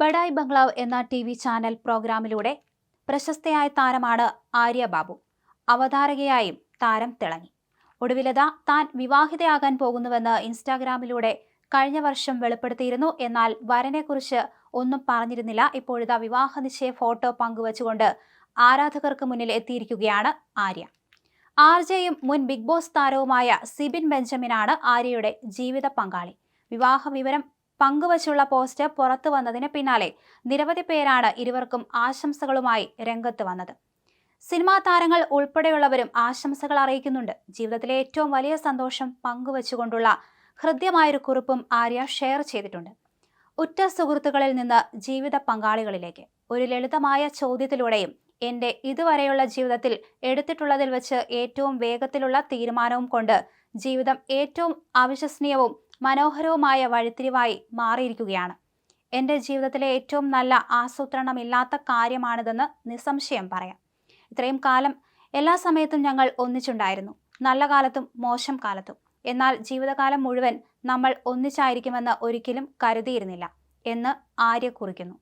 ബഡായ് ബംഗ്ലാവ് എന്ന T V channel പ്രോഗ്രാമിലൂടെ പ്രശസ്തയായ താരമാണ് ആര്യ ബാബു. അവതാരകയായും താരം തിളങ്ങി. ഒടുവിലത താൻ വിവാഹിതയാകാൻ പോകുന്നുവെന്ന് ഇൻസ്റ്റാഗ്രാമിലൂടെ കഴിഞ്ഞ വർഷം വെളിപ്പെടുത്തിയിരുന്നു. എന്നാൽ വരനെക്കുറിച്ച് ഒന്നും പറഞ്ഞിരുന്നില്ല. ഇപ്പോഴിതാ വിവാഹ നിശ്ചയ ഫോട്ടോ പങ്കുവച്ചുകൊണ്ട് ആരാധകർക്ക് മുന്നിൽ എത്തിയിരിക്കുകയാണ് ആര്യ. ആർ ജെയും മുൻ ബിഗ് ബോസ് താരവുമായ സിബിൻ ബെഞ്ചമിനാണ് ആര്യയുടെ ജീവിത പങ്കാളി. വിവാഹ വിവരം പങ്കുവച്ചുള്ള പോസ്റ്റ് പുറത്തു വന്നതിന് പിന്നാലെ നിരവധി പേരാണ് ഇരുവർക്കും ആശംസകളുമായി രംഗത്ത് വന്നത്. സിനിമാ താരങ്ങൾ ഉൾപ്പെടെയുള്ളവരും ആശംസകൾ അറിയിക്കുന്നുണ്ട്. ജീവിതത്തിലെ ഏറ്റവും വലിയ സന്തോഷം പങ്കുവച്ചുകൊണ്ടുള്ള ഹൃദ്യമായൊരു കുറിപ്പും ആര്യ ഷെയർ ചെയ്തിട്ടുണ്ട്. ഉറ്റ സുഹൃത്തുക്കളിൽ നിന്ന് ജീവിത പങ്കാളികളിലേക്ക്. ഒരു ലളിതമായ ചോദ്യത്തിലൂടെയും എന്റെ ഇതുവരെയുള്ള ജീവിതത്തിൽ എടുത്തിട്ടുള്ളതിൽ വെച്ച് ഏറ്റവും വേഗത്തിലുള്ള തീരുമാനവും കൊണ്ട് ജീവിതം ഏറ്റവും അവിശ്വസനീയവും മനോഹരവുമായ വഴിത്തിരിവായി മാറിയിരിക്കുകയാണ്. എന്റെ ജീവിതത്തിലെ ഏറ്റവും നല്ല ആസൂത്രണം ഇല്ലാത്ത കാര്യമാണിതെന്ന് നിസ്സംശയം പറയാം. ഇത്രയും കാലം എല്ലാ സമയത്തും ഞങ്ങൾ ഒന്നിച്ചുണ്ടായിരുന്നു. നല്ല കാലത്തും മോശം കാലത്തും. എന്നാൽ ജീവിതകാലം മുഴുവൻ നമ്മൾ ഒന്നിച്ചായിരിക്കുമെന്ന് ഒരിക്കലും കരുതിയിരുന്നില്ല എന്ന് ആര്യ കുറിക്കുന്നു.